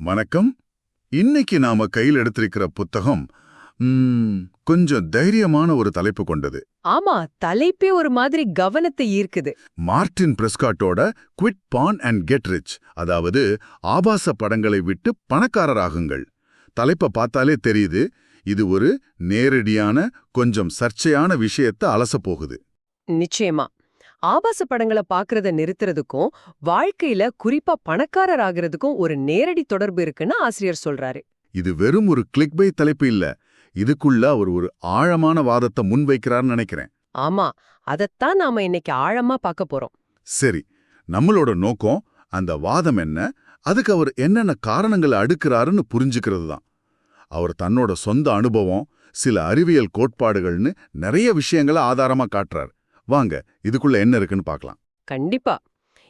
வணக்கம். இன்னைக்கு நாம கையில் எடுத்திருக்கிற புத்தகம் கொஞ்சம் தைரியமான ஒரு தலைப்பு கொண்டது. ஆமா தலைப்பே ஒரு மாதிரி கவனத்தை ஈர்க்குது. Martin பிரெஸ்காட்டோட quit porn and get rich அதாவது ஆபாச படங்களை விட்டு பணக்காரராகுங்கள். தலைப்பை பார்த்தாலே தெரியுது இது ஒரு நேரடியான கொஞ்சம் சர்ச்சையான விஷயத்தை அலசப் போகுது நிச்சயமா. ஆபாச படங்களை பாக்குறத நிறுத்துறதுக்கும் வாழ்க்கையில குறிப்பா பணக்காரர் ஆகிறதுக்கும் ஒரு நேரடி தொடர்பு இருக்குன்னு ஆசிரியர் சொல்றாரு. இது வெறும் ஒரு கிளிக் பை தலைப்பு இல்ல. இதுக்குள்ள அவர் ஒரு ஆழமான வாதத்தை முன்வைக்கிறார்னு நினைக்கிறேன். ஆமா அதத்தான் நாம இன்னைக்கு ஆழமா பார்க்க போறோம். சரி நம்மளோட நோக்கம் அந்த வாதம் என்ன அதுக்கு அவர் என்னென்ன காரணங்களை அடுக்குறாருன்னு புரிஞ்சுக்கிறது தான். அவர் தன்னோட சொந்த அனுபவம் சில அறிவியல் கோட்பாடுகள்னு நிறைய விஷயங்களை ஆதாரமா காட்டுறார். வாங்க இதுக்குள்ள என்ன இருக்குன்னு பார்க்கலாம். கண்டிப்பா.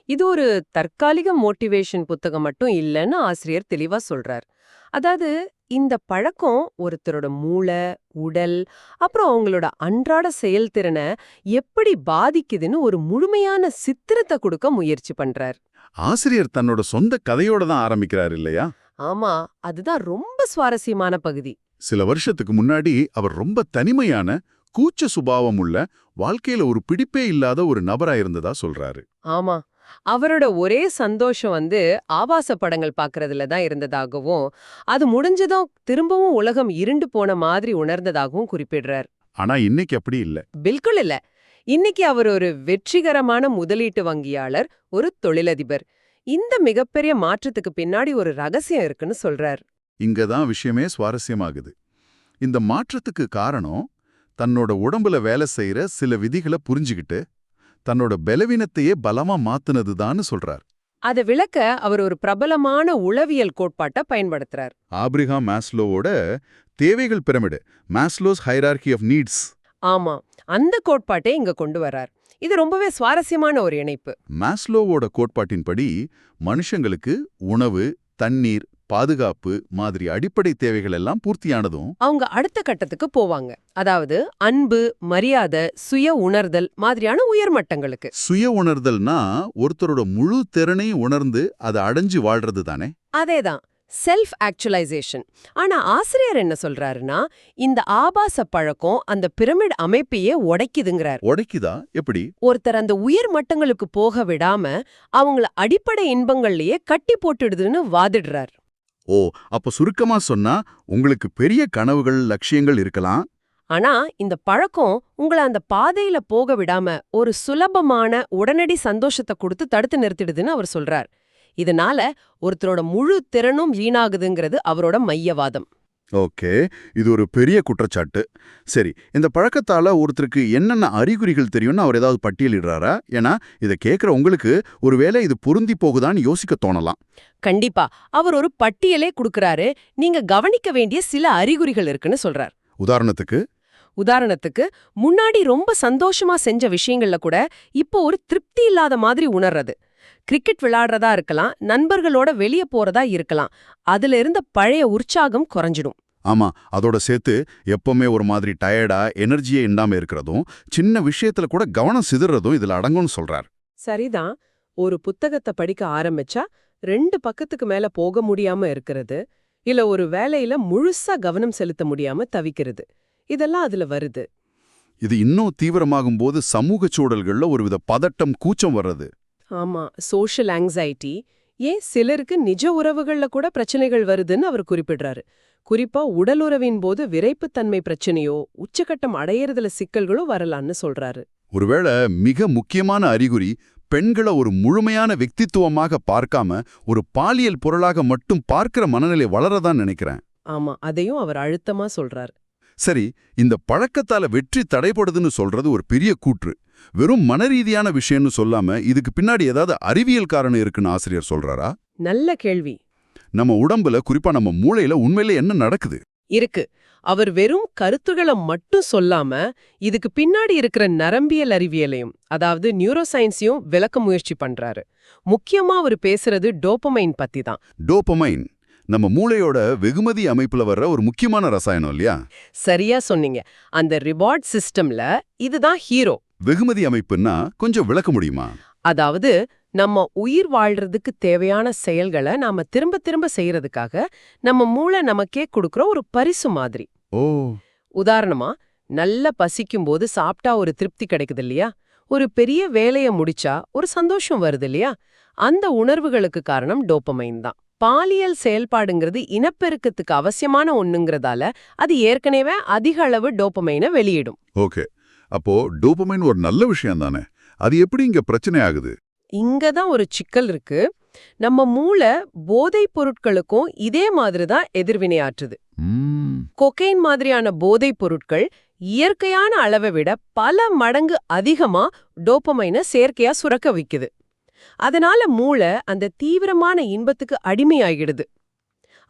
இது ஒரு தற்காலிக மோட்டிவேஷன் புத்தகம் மட்டும் இல்லைன்னு ஆசிரியர் தெளிவா சொல்றார். அதாவது இந்த பழக்கம் ஒருத்தரோட மூளை உடல் அப்புறம் அவங்களோட அன்றாட செயல்திறனை எப்படி பாதிக்குதுன்னு ஒரு முழுமையான சித்திரத்தை கொடுக்க முயற்சி பண்றார். ஆசிரியர் தன்னோட சொந்த கதையோட தான் ஆரம்பிக்கிறார் இல்லையா? ஆமா அதுதான் ரொம்ப சுவாரஸ்யமான பகுதி. சில வருஷத்துக்கு முன்னாடி அவர் ரொம்ப தனிமையான கூச்ச சுபாவம் உள்ள வாழ்க்கையில ஒரு பிடிப்பே இல்லாத ஒரு நபரா இருந்ததா சொல்றாரு. ஆமா. அவரோட ஒரே சந்தோஷம் வந்து ஆபாச படங்கள் பார்க்கறதுல தான் இருந்ததாகவும் அது முடிஞ்சதும் திரும்பவும் உலகம் இருண்டு போன மாதிரி உணர்ந்ததாகவும் குறிப்பிடுறார். ஆனா இன்னைக்கு அப்படி இல்ல. பில்குல் இல்ல. இன்னைக்கு அவர் ஒரு வெற்றிகரமான முதலீட்டு வங்கியாளர் ஒரு தொழிலதிபர். இந்த மிகப்பெரிய மாற்றத்துக்கு பின்னாடி ஒரு ரகசியம் இருக்குன்னு சொல்றார். இங்க தான் விஷயமே சுவாரஸ்யமாகுது. இந்த மாற்றத்துக்கு காரணம் தன்னோட உடம்புல வேலை செய்யற சில விதிகளை புரிஞ்சுகிட்டு தன்னோட பலவீனத்தையே பலமா மாத்துனதுதான்னு சொல்றார். அதை விளக்க அவர் ஒரு பிரபலமான உளவியல் கோட்பாட்டை பயன்படுத்துறார். ஆப்ரிஹாம் மாஸ்லோவோட தேவைகள் pyramid Maslow's hierarchy of needs ஆமா அந்த கோட்பாட்டை இங்க கொண்டு வரார் இது ரொம்பவே சுவாரஸ்யமான ஒரு இணைப்பு. மாஸ்லோவோட கோட்பாட்டின்படி மனுஷங்களுக்கு உணவு தண்ணீர் பாதுகாப்பு மாதிரி அடிப்படை தேவைகள் எல்லாம் பூர்த்தியானதும் அவங்க அடுத்த கட்டத்துக்கு போவாங்க. அதாவது அன்பு மரியாதை சுய உணர்தல் மாதிரியான உயர்மட்டங்களுக்கு சுய உணர்தல்னா ஒருத்தரோட முழு திறனையும் உணர்ந்து அதை அடைஞ்சு வாழ்றது தானே? அதேதான். செல்ஃப் ஆக்சுவலைசேஷன் ஆனா ஆசிரியர் என்ன சொல்றாருன்னா இந்த ஆபாச பழக்கம் அந்த பிரமிட் அமைப்பையே உடைக்குதுங்கிறார். உடைக்குதா? எப்படி? ஒருத்தர் அந்த உயர் மட்டங்களுக்கு போக விடாம அவங்கள அடிப்படை இன்பங்கள்லயே கட்டி போட்டுடுதுன்னு வாதிடுறார். ஓ அப்ப சுருக்கமா சொன்னா உங்களுக்கு பெரிய கனவுகள் லட்சியங்கள் இருக்கலாம்? ஆனா இந்த பழக்கம் உங்களை அந்த பாதையில போக விடாம ஒரு சுலபமான உடனடி சந்தோஷத்தை கொடுத்து தடுத்து நிறுத்திடுதுன்னு அவர் சொல்றார். இதனால ஒருத்தரோட முழு திறனும் வீணாகுதுங்கிறது அவரோட மையவாதம். ஓகே. இது ஒரு பெரிய குற்றச்சாட்டு. சரி இந்த பழக்கத்தால ஒருத்தருக்கு என்னென்ன அறிகுறிகள் தெரியும்னு அவர் ஏதாவது பட்டியலிடுறாரா? ஏன்னா இதை கேட்குற உங்களுக்கு ஒருவேளை இது பொருந்தி போகுதான்னு யோசிக்க தோணலாம். கண்டிப்பா. அவர் ஒரு பட்டியலே கொடுக்கறாரு. நீங்க கவனிக்க வேண்டிய சில அறிகுறிகள் இருக்குன்னு சொல்றார். உதாரணத்துக்கு? உதாரணத்துக்கு முன்னாடி ரொம்ப சந்தோஷமா செஞ்ச விஷயங்கள்ல கூட இப்போ ஒரு திருப்தி இல்லாத மாதிரி உணர்றது. கிரிக்கெட் விளையாடுறதா இருக்கலாம் நண்பர்களோட வெளிய போறதா இருக்கலாம். அதுல இருந்த பழைய உற்சாகம் குறைஞ்சிடும். ஆமா அதோட சேர்த்து எப்பவுமே ஒரு மாதிரி டயர்டா எனர்ஜியே இல்லாம இருக்கிறதும் சின்ன விஷயத்துல கூட கவனம் சிதறதும் இதுல அடங்கும்னு சொல்றார். சரிதான். ஒரு புத்தகத்தை படிக்க ஆரம்பிச்சா ரெண்டு பக்கத்துக்கு மேல போக முடியாம இருக்கிறது இல்ல ஒரு வேலையில முழுசா கவனம் செலுத்த முடியாம தவிக்கிறது. இதெல்லாம் அதுல வருது. இது இன்னும் தீவிரமாகும் போது சமூக சூழல்கள்ல ஒருவித பதட்டம் கூச்சம் வர்றது. ஆமா சோஷியல் ஆங்ஸைட்டி ஏன் சிலருக்கு நிஜ உறவுகள்ல கூட பிரச்சனைகள் வருதுன்னு அவர் குறிப்பிடுறாரு. குறிப்பா உடலுறவின் போது விரைப்புத்தன்மை பிரச்சனையோ உச்சகட்டம் அடையறதுல சிக்கல்களோ வரலான்னு சொல்றாரு. ஒருவேளை மிக முக்கியமான அறிகுறி பெண்களை ஒரு முழுமையான வெக்தித்துவமாக பார்க்காம ஒரு பாலியல் பொருளாக மட்டும் பார்க்கிற மனநிலை வளரதான் நினைக்கிறேன். ஆமா அதையும் அவர் அழுத்தமா சொல்றாரு. சரி இந்த பழக்கத்தால வெற்றி தடைப்படுதுன்னு சொல்றது ஒரு பெரிய கூற்று. வெறும் மனரீதியான விஷயம்னு சொல்லாம இதுக்கு பின்னாடி ஏதாவது அறிவியல் காரணம் இருக்குன்னு ஆசிரியர் சொல்றாரா? நல்ல கேள்வி. நம்ம உடம்புல குறிப்பா நம்ம மூளையில உண்மையில என்ன நடக்குது? இருக்கு. அவர் வெறும் கருத்துகளை மட்டும் சொல்லாம இதுக்கு பின்னாடி இருக்கிற நரம்பியல் அறிவியலையும் அதாவது நியூரோ சயின்ஸையும் விளக்க முயற்சி பண்றாரு. முக்கியமா அவர் பேசுறது டோபமைன் பத்தி தான் டோபமைன். நம்ம மூளையோட வெகுமதி அமைப்புல வர்ற ஒரு முக்கியமான ரசாயனம் இல்லையா? சரியா சொன்னீங்க. அந்த ரிவார்ட் சிஸ்டம்ல இதுதான் ஹீரோ வெகுமதி அமைப்புன்னா கொஞ்சம் விளக்க முடியுமா? அதாவது நம்ம உயிர் வாழ்றதுக்கு தேவையான செயல்களை நாம திரும்ப திரும்ப செய்யறதுக்காக நம்ம மூளை நமக்கே கொடுக்கற ஒரு பரிசு மாதிரி. ஓ. உதாரணமா நல்ல பசிக்கும் போது சாப்பிட்டா ஒரு திருப்தி கிடைக்குது இல்லையா? ஒரு பெரிய வேலைய முடிச்சா ஒரு சந்தோஷம் வருது இல்லையா? அந்த உணர்வுகளுக்கு காரணம் டோப்பமைன் தான். பாலியல் செயல்பாடுங்கிறது இனப்பெருக்கத்துக்கு அவசியமான ஒண்ணுங்கிறதால அது ஏற்கனவே அதிக அளவு டோப்பமைனை வெளியிடும். ஓகே. அப்போ டோபமைன் ஒரு நல்ல விஷயம் தானே? அது எப்படி இங்க பிரச்சனை ஆகுது? இங்க தான் ஒரு சிக்கல் இருக்கு. நம்ம மூளை போதைப் பொருட்களுக்கும் இதே மாதிரி தான் எதிர்வினையாற்றுது கொக்கைன் மாதிரியான போதைப் பொருட்கள் இயற்கையான அளவை விட பல மடங்கு அதிகமா டோப்பமைனை செயற்கையா சுரக்க வைக்குது. அதனால மூளை அந்த தீவிரமான இன்பத்துக்கு அடிமையாகிடுது.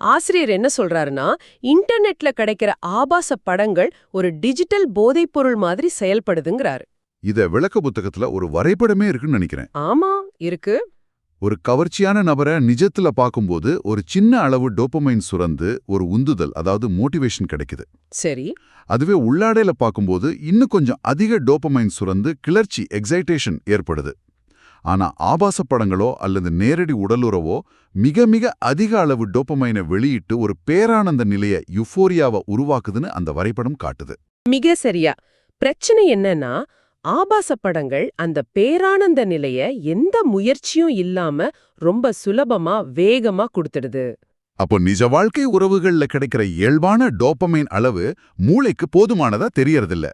ஆசிரியர் என்ன சொல்றாருன்னா இன்டர்நெட்ல கிடைக்கிற ஆபாச படங்கள் ஒரு டிஜிட்டல் போதைப் பொருள் மாதிரி செயல்படுதுங்கிறாரு. இத விளக்க புத்தகத்துல ஒரு வரைபடமே இருக்குன்னு நினைக்கிறேன். ஆமா இருக்கு. ஒரு கவர்ச்சியான நபரை நிஜத்துல பார்க்கும்போது ஒரு சின்ன அளவு டோபமைன் சுரந்து ஒரு உந்துதல் அதாவது மோட்டிவேஷன் கிடைக்குது. சரி. அதுவே உள்ளாடையில பார்க்கும்போது இன்னும் கொஞ்சம் அதிக டோபமைன் சுரந்து கிளர்ச்சி எக்ஸைட்டேஷன் ஏற்படுது. ஆனா ஆபாச படங்களோ அல்லது நேரடி உடலுறவோ மிக மிக அதிக அளவு டோபமைனை வெளியிட்டு ஒரு பேரானந்த நிலைய யுஃபோரியாவை உருவாக்குதுன்னு அந்த வரைபடம் காட்டுது. மிக சரியா. பிரச்சனை என்னன்னா ஆபாச படங்கள் அந்த பேரானந்த நிலைய எந்த முயற்சியும் இல்லாம ரொம்ப சுலபமா வேகமா கொடுத்துடுது. அப்போ நிஜ வாழ்க்கை உறவுகள்ல கிடைக்கிற இயல்பான டோபமைன் அளவு மூளைக்கு போதுமானதா தெரியறதில்ல.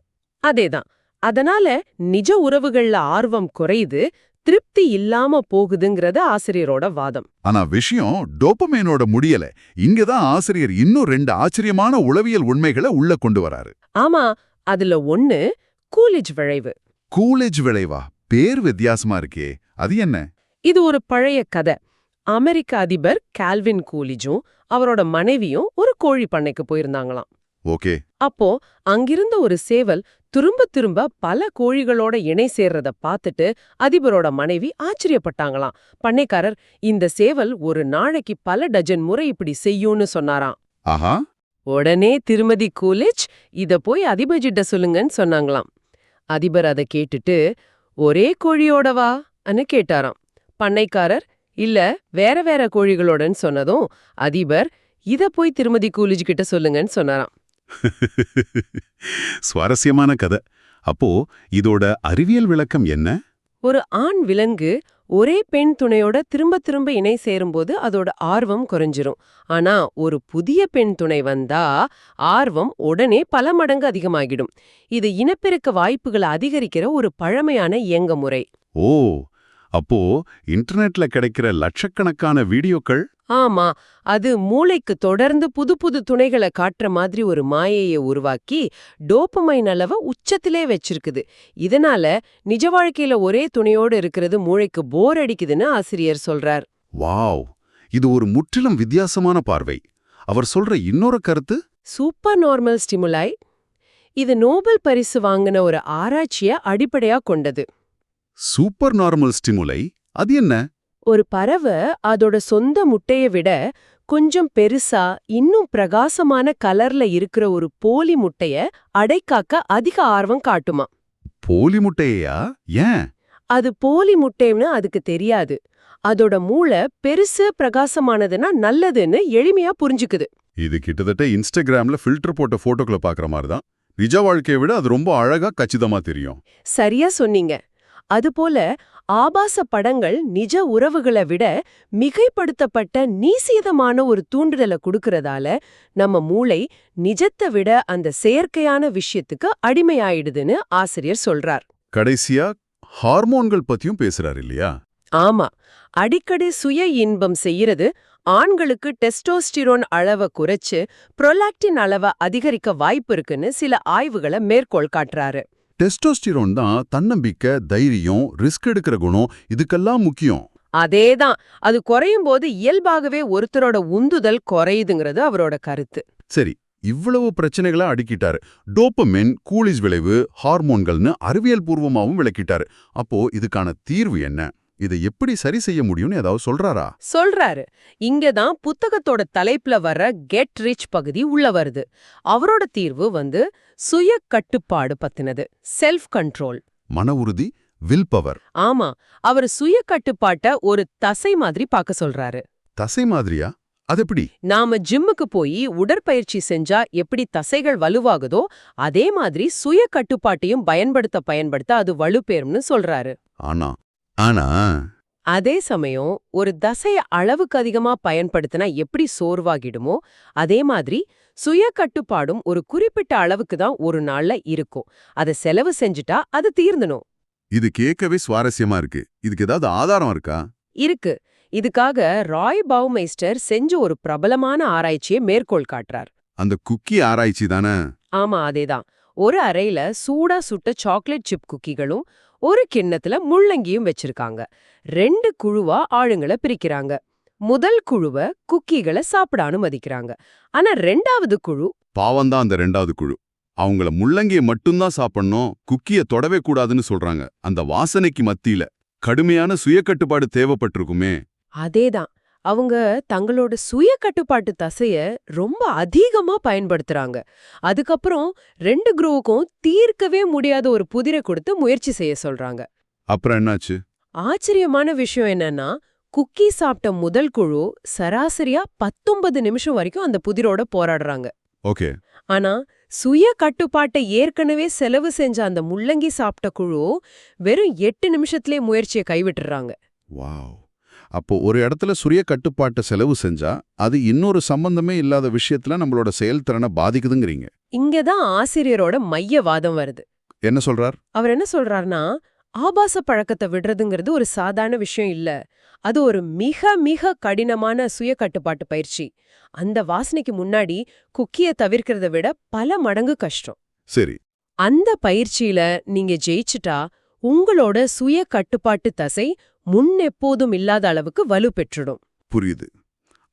அதேதான். அதனால நிஜ உறவுகள்ல ஆர்வம் குறையுது திருப்தி இல்லாம போகுதுங்கிறது ஆசிரியரோட வாதம். ஆனா விஷயம் டோபமைனோட முடியல. இங்கதான் ஆசிரியர் இன்னும் ரெண்டு ஆச்சரியமான உளவியல் உண்மைகளை உள்ள கொண்டு வராரு. ஆமா அதுல ஒண்ணு கூலிஜ் விளைவு. கூலேஜ் விளைவா? பேர் வித்தியாசமா இருக்கே. அது என்ன? இது ஒரு பழைய கதை. அமெரிக்க அதிபர் கால்வின் கூலிஜும் அவரோட மனைவியும் ஒரு கோழி பண்ணைக்கு போயிருந்தாங்களாம். ஓகே. அப்போ அங்கிருந்த ஒரு சேவல் திரும்ப திரும்ப பல கோழிகளோட இணை சேர்றத பார்த்துட்டு அதிபரோட மனைவி ஆச்சரியப்பட்டாங்களாம். பண்ணைக்காரர் இந்த சேவல் ஒரு நாளைக்கு பல டஜன் முறை இப்படி செய்யும்னு சொன்னாராம். ஆஹா. உடனே திருமதி கூலிச் இத போய் அதிபர்கிட்ட சொல்லுங்கன்னு சொன்னாங்களாம். அதிபர் அதை கேட்டுட்டு ஒரே கோழியோடவா? அன்னு கேட்டாராம். பண்ணைக்காரர் இல்ல வேற வேற கோழிகளோடன்னு சொன்னதும் அதிபர் இத போய் திருமதி கூலிஜ் கிட்ட சொல்லுங்கன்னு சொன்னாராம். சுவாரஸ்யமான கதை. அப்போ இதோட அறிவியல் விளக்கம் என்ன? ஒரு ஆண் விலங்கு ஒரே பெண் துணையோட திரும்ப திரும்ப இணை சேரும்போது அதோட ஆர்வம் குறைஞ்சிரும். ஆனா ஒரு புதிய பெண் துணை வந்தா ஆர்வம் உடனே பல மடங்கு அதிகமாகிடும். இது இனப்பெருக்க வாய்ப்புகளை அதிகரிக்கிற ஒரு பழமையான இயங்க முறை ஓ அப்போ இன்டர்நெட்ல கிடைக்கிற லட்சக்கணக்கான வீடியோக்கள்? ஆமா அது மூளைக்கு தொடர்ந்து புது புது துணைகளை காட்டுற மாதிரி ஒரு மாயையை உருவாக்கி டோப்பமைன் அளவை உச்சத்திலே வச்சிருக்குது. இதனால நிஜ வாழ்க்கையில ஒரே துணையோடு இருக்கிறது மூளைக்கு போர் அடிக்குதுன்னு ஆசிரியர் சொல்றார். வாவ்! இது ஒரு முற்றிலும் வித்தியாசமான பார்வை. அவர் சொல்ற இன்னொரு கருத்து? சூப்பர் நார்மல் ஸ்டிமுலாய் இது நோபல் பரிசு வாங்கின ஒரு ஆராய்ச்சிய அடிப்படையா கொண்டது. சூப்பர் நார்மல் ஸ்டிமுலை அது என்ன? ஒரு பறவை அதோட சொந்த முட்டைய விட கொஞ்சம் பெருசா இன்னும் பிரகாசமான கலர்ல இருக்கிற ஒரு போலி முட்டைய அடைக்காக்க அதிக ஆர்வம் காட்டுமா? போலி முட்டையா? ஏன்? அது போலி முட்டைன்னு அதுக்கு தெரியாது. அதோட மூளை பெருசு பிரகாசமானதுன்னா நல்லதுன்னு எளிமையா புரிஞ்சுக்குது. இது கிட்டத்தட்ட இன்ஸ்டாகிராம்ல ஃபில்டர் போட்ட போட்டோக்களை பார்க்குற மாதிரி தான். நிஜ வாழ்க்கையை விட அது ரொம்ப அழகா கச்சிதமா தெரியும். சரியா சொன்னீங்க. அதுபோல ஆபாச படங்கள் நிஜ உறவுகளை விட மிகைப்படுத்தப்பட்ட நீசீதமான ஒரு தூண்டுதலை கொடுக்கறதால நம்ம மூளை நிஜத்தை விட அந்த செயற்கையான விஷயத்துக்கு அடிமையாயிடுதுன்னு ஆசிரியர் சொல்றார். கடைசியா ஹார்மோன்கள் பத்தியும் பேசுறாரு இல்லையா? ஆமா. அடிக்கடி சுய இன்பம் செய்யறது ஆண்களுக்கு டெஸ்டோஸ்டிரோன் அளவை குறைச்சு புரோலாக்டின் அளவை அதிகரிக்க வாய்ப்பு இருக்குன்னு சில ஆய்வுகளை மேற்கோள் காட்டுறாரு. டெஸ்டோஸ்டிரோன் தான் தன்னம்பிக்கை தைரியம் ரிஸ்க் எடுக்கிற குணம் இதுக்கெல்லாம் முக்கியம். அதேதான். அது குறையும் போது இயல்பாகவே ஒருத்தரோட உந்துதல் குறையுதுங்கிறது அவரோட கருத்து. சரி இவ்வளவு பிரச்சனைகளை அடுக்கிட்டாரு. டோப்பமென் கூலிஸ் விளைவு ஹார்மோன்கள்னு அறிவியல் பூர்வமாவும் விளக்கிட்டாரு. அப்போ இதுக்கான தீர்வு என்ன? இதை எப்படி சரி செய்ய முடியும்னு ஏதாவது சொல்றாரா? சொல்றாரு. இங்கதான் புத்தகத்தோட தலைப்புல வர்ற கெட் ரிச் பகுதி உள்ள வருது. அவரோட தீர்வு வந்து சுய கட்டுப்பாடு பத்தினது செல்ஃப் கண்ட்ரோல் மன உறுதி வில் பவர் ஆமா அவர் சுய கட்டுப்பாட்ட ஒரு தசை மாதிரி பார்க்க சொல்றாரு. தசை மாதிரியா? அது எப்படி? நாம ஜிம்முக்கு போய் உடற்பயிற்சி செஞ்சா எப்படி தசைகள் வலுவாகுதோ அதே மாதிரி சுய கட்டுப்பாட்டையும் பயன்படுத்த பயன்படுத்த அது வலுப்பேறும்னு சொல்றாரு. ஆனா ஆனா அதே சமயம் ஒரு தசைய அளவுக்கு அதிகமா பயன்படுத்தினா எப்படி சோர்வாகிடுமோ அதே மாதிரி சுய கட்டுப்பாடும் ஒரு குறிப்பிட்ட அளவுக்கு தான் ஒரு நாள்ல இருக்கும். அத செலவு செஞ்சுட்டா அது தீர்ந்தணும் இது கேட்கவே சுவாரஸ்யமா இருக்கு. இதுக்கு ஏதாவது ஆதாரம் இருக்கா? இருக்கு. இதுக்காக ராய் பவுமெய்ஸ்டர் செஞ்ச ஒரு பிரபலமான ஆராய்ச்சியை மேற்கோள் காட்டுறார். அந்த குக்கி ஆராய்ச்சி தானே? ஆமா அதேதான் ஒரு அறையில சூடா சுட்ட சாக்லேட் சிப் குக்கிகளும் ஒரு கிண்ணத்துல முள்ளங்கியும் வச்சிருக்காங்க. ரெண்டு குழுவா ஆளுங்களை பிரிக்கிறாங்க. முதல் குழுவ குக்கிகளை சாப்பிட அனுமதிக்கிறாங்க ஆனா ரெண்டாவது குழு பாவம்தான் அந்த ரெண்டாவது குழு. அவங்கள முள்ளங்கியை மட்டும்தான் சாப்பிடணும் குக்கிய தொடவே கூடாதுன்னு சொல்றாங்க. அந்த வாசனைக்கு மத்தியில கடுமையான சுயக்கட்டுப்பாடு தேவைப்பட்டிருக்குமே. அதேதான். அவங்க தங்களோட சுய கட்டுப்பாட்டு தசைய ரொம்ப அதிகமா பயன்படுத்துறாங்க. அதுக்கப்புறம் ரெண்டு குரூவுக்கும் தீர்க்கவே முடியாத ஒரு புதிரை கொடுத்து முயற்சி செய்ய சொல்றாங்க. அப்புறம் என்னாச்சு? ஆச்சரியமான விஷயம் என்னன்னா குக்கி சாப்பிட்ட முதல் குழு சராசரியா பத்தொன்பது நிமிஷம் வரைக்கும் அந்த புதிரோட போராடுறாங்க. ஓகே. ஆனா சுய கட்டுப்பாட்டை ஏற்கனவே செலவு செஞ்ச அந்த முள்ளங்கி சாப்பிட்ட குழு வெறும் எட்டு நிமிஷத்திலே முயற்சியை கைவிட்டுறாங்க. வாவ். அப்போ ஒரு இடத்துல சுய கட்டுப்பாட்டை செலவு செஞ்சா அது இன்னொரு சம்பந்தமே இல்லாத விஷயத்துல நம்மளோட செயல்திறனை பாதிக்குதுங்கிறீங்க. இங்கதான் ஆசிரியரோட மைய வாதம் வருது. என்ன சொல்றார்? அவர் என்ன சொல்றாருன்னா ஆபாச பழக்கத்தை விடுறதுங்கிறது ஒரு சாதாரண விஷயம் இல்ல. அது ஒரு மிக மிக கடினமான சுய கட்டுப்பாட்டு பயிற்சி. அந்த வாசனைக்கு முன்னாடி குக்கிய தவிர்க்கிறத விட பல மடங்கு கஷ்டம். சரி. அந்த பயிற்சியில நீங்க ஜெயிச்சுட்டா உங்களோட சுய கட்டுப்பாட்டு தசை முன்னெப்போதும் இல்லாத அளவுக்கு வலு பெற்றுடும். புரியுது.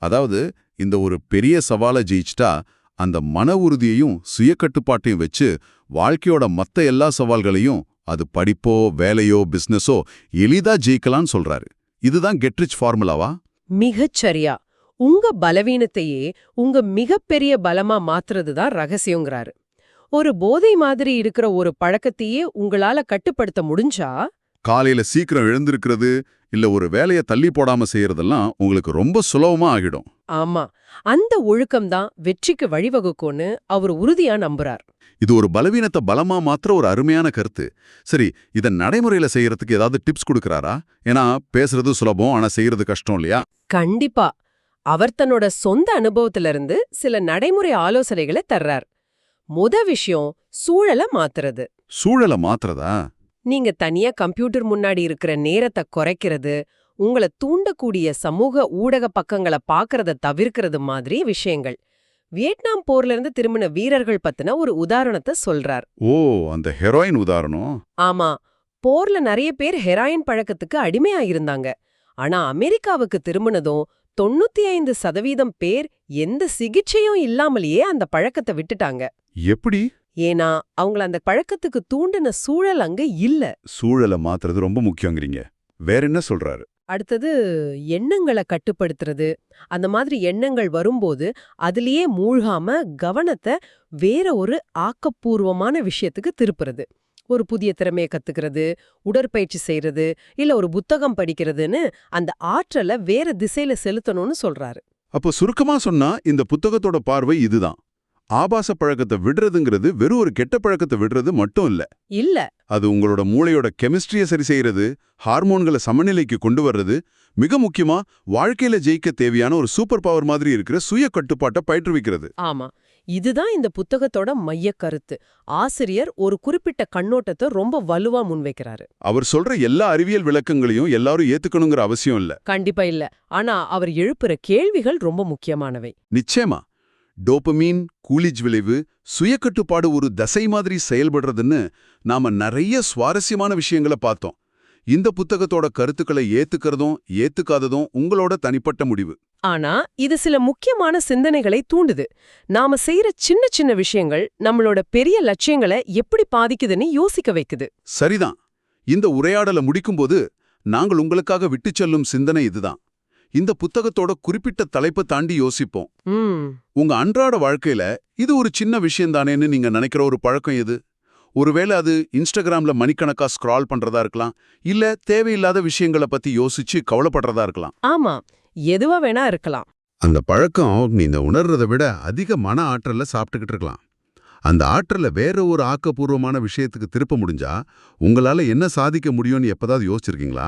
அதாவது இந்த ஒரு பெரிய சவாலை ஜெயிச்சிட்டா அந்த மன உறுதியையும் சுய கட்டுப்பாட்டையும் வச்சு வாழ்க்கையோட மத்த எல்லா சவால்களையும் அது படிப்போ வேலையோ பிசினஸோ எளிதா ஜெயிக்கலாம்னு சொல்றாரு. இதுதான் கெட்ரிச் ஃபார்முலாவா மிகச் சரியா. உங்க பலவீனத்தையே உங்க மிகப்பெரிய பலமா மாத்துறது தான் ரகசியங்கிறாரு. ஒரு போதை மாதிரி இருக்கிற ஒரு பழக்கத்தையே உங்களால கட்டுப்படுத்த முடிஞ்சா காலையில சீக்கிரம் எழுந்திருக்கிறது இல்ல ஒரு வேலைய தள்ளி போடாம செய்யறதெல்லாம் உங்களுக்கு ரொம்ப சுலபமா ஆகிடும். ஆமா. அந்த ஒழுக்கம்தான் வெற்றிக்கு வழிவகுக்கும்னு அவர் உறுதியா நம்புறார். இது ஒரு பலவீனத்தை பலமா மாத்திர ஒரு அருமையான கருத்து. சரி இத நடைமுறையில செய்யறதுக்கு ஏதாவது டிப்ஸ் கொடுக்கறாரா? ஏன்னா பேசுறது சுலபம் ஆனா செய்யறது கஷ்டம் இல்லையா? கண்டிப்பா. அவர் தன்னோட சொந்த அனுபவத்துல இருந்து சில நடைமுறை ஆலோசனைகளை தர்றார். முத விஷயம் சூழலை மாத்துறது. சூழலை மாத்துறதா? நீங்க தனியா கம்ப்யூட்டர் முன்னாடி இருக்கிற நேரத்தை குறைக்கிறது உங்களை தூண்டக்கூடிய சமூக ஊடக பக்கங்களை பார்க்கறத தவிர்க்கிறது மாதிரி விஷயங்கள். வியட்நாம் போர்ல இருந்து திரும்பின வீரர்கள் பத்தின ஒரு உதாரணத்தை சொல்றார். ஓ அந்த ஹெரோயின் உதாரணம்? ஆமா போர்ல நிறைய பேர் ஹெராயின் பழக்கத்துக்கு அடிமையா இருந்தாங்க. ஆனா அமெரிக்காவுக்கு திரும்பினதும் தொண்ணூத்தி ஐந்து சதவீதம் பேர் எந்த சிகிச்சையும் இல்லாமலேயே அந்த பழக்கத்தை விட்டுட்டாங்க. எப்படி? ஏன்னா அவங்கள அந்த பழக்கத்துக்கு தூண்டின சூழல் அங்க இல்ல. சூழலை மாத்துறது ரொம்ப முக்கியங்கிறீங்க. வேற என்ன சொல்றாரு? அடுத்தது எண்ணங்களை கட்டுப்படுத்துறது. அந்த மாதிரி எண்ணங்கள் வரும்போது அதுலயே மூழ்காம கவனத்தை வேற ஒரு ஆக்கப்பூர்வமான விஷயத்துக்கு திருப்புறது. ஒரு புதிய திறமையை கத்துக்கிறது உடற்பயிற்சி செய்யறது இல்ல ஒரு புத்தகம் படிக்கிறதுன்னு அந்த ஆற்றலை வேற திசையில செலுத்தணும்னு சொல்றாரு. அப்போ சுருக்கமா சொன்னா இந்த புத்தகத்தோட பார்வை இதுதான். ஆபாச பழக்கத்தை விடுறதுங்கிறது வெறும் ஒரு கெட்ட பழக்கத்தை விடுறது மட்டும் இல்ல. இல்ல. அது உங்களோட மூளையோட கெமிஸ்ட்ரியை சரி செய்யறது ஹார்மோன்களை சமநிலைக்கு கொண்டு வர்றது மிக முக்கியமா வாழ்க்கையில ஜெயிக்க தேவையான ஒரு சூப்பர் பவர் மாதிரி இருக்கிற சுய கட்டுப்பாட்டை பயிற்றுவிக்கிறது. ஆமா. இதுதான் இந்த புத்தகத்தோட மையக் கருத்து. ஆசிரியர் ஒரு குறிப்பிட்ட கண்ணோட்டத்தை ரொம்ப வலுவா முன்வைக்கிறாரு. அவர் சொல்ற எல்லா அறிவியல் விளக்கங்களையும் எல்லாரும் ஏத்துக்கணுங்கிற அவசியம் இல்ல. கண்டிப்பா இல்ல. ஆனா அவர் எழுப்புற கேள்விகள் ரொம்ப முக்கியமானவை. நிச்சயமா. டோபமீன் கூலிஜ் விளைவு சுயக்கட்டுப்பாடு ஒரு தசை மாதிரி செயல்படுறதுன்னு நாம நிறைய சுவாரஸ்யமான விஷயங்களை பார்த்தோம். இந்த புத்தகத்தோட கருத்துக்களை ஏத்துக்கிறதும் ஏத்துக்காததும் உங்களோட தனிப்பட்ட முடிவு. ஆனா இது சில முக்கியமான சிந்தனைகளை தூண்டுது. நாம செய்யற சின்ன சின்ன விஷயங்கள் நம்மளோட பெரிய லட்சியங்களை எப்படி பாதிக்குதுன்னு யோசிக்க வைக்குது. சரிதான். இந்த உரையாடலை முடிக்கும்போது நாங்கள் உங்களுக்காக விட்டுச் செல்லும் சிந்தனை இதுதான். இந்த புத்தகத்தோட குறிப்பிட்ட தலைப்பை தாண்டி யோசிப்போம். உங்க அன்றாட வாழ்க்கையில இது ஒரு சின்ன விஷயம்தானேன்னு நீங்க நினைக்கிற ஒரு பழக்கம் எது? ஒருவேளை அது இன்ஸ்டாகிராம்ல மணிக்கணக்கா ஸ்க்ரால் பண்றதா இருக்கலாம் இல்ல தேவையில்லாத விஷயங்களை பத்தி யோசிச்சு கவலைப்படுறதா இருக்கலாம். ஆமா எதுவா வேணா இருக்கலாம். அந்த பழக்கம் நீங்க உணர்றதை விட அதிக மன ஆற்றல்ல சாப்பிட்டுக்கிட்டு இருக்கலாம். அந்த ஆற்றலை வேற ஒரு ஆக்கப்பூர்வமான விஷயத்துக்கு திருப்ப முடிஞ்சா உங்களால என்ன சாதிக்க முடியும்னு எப்பதாவது யோசிச்சிருக்கீங்களா?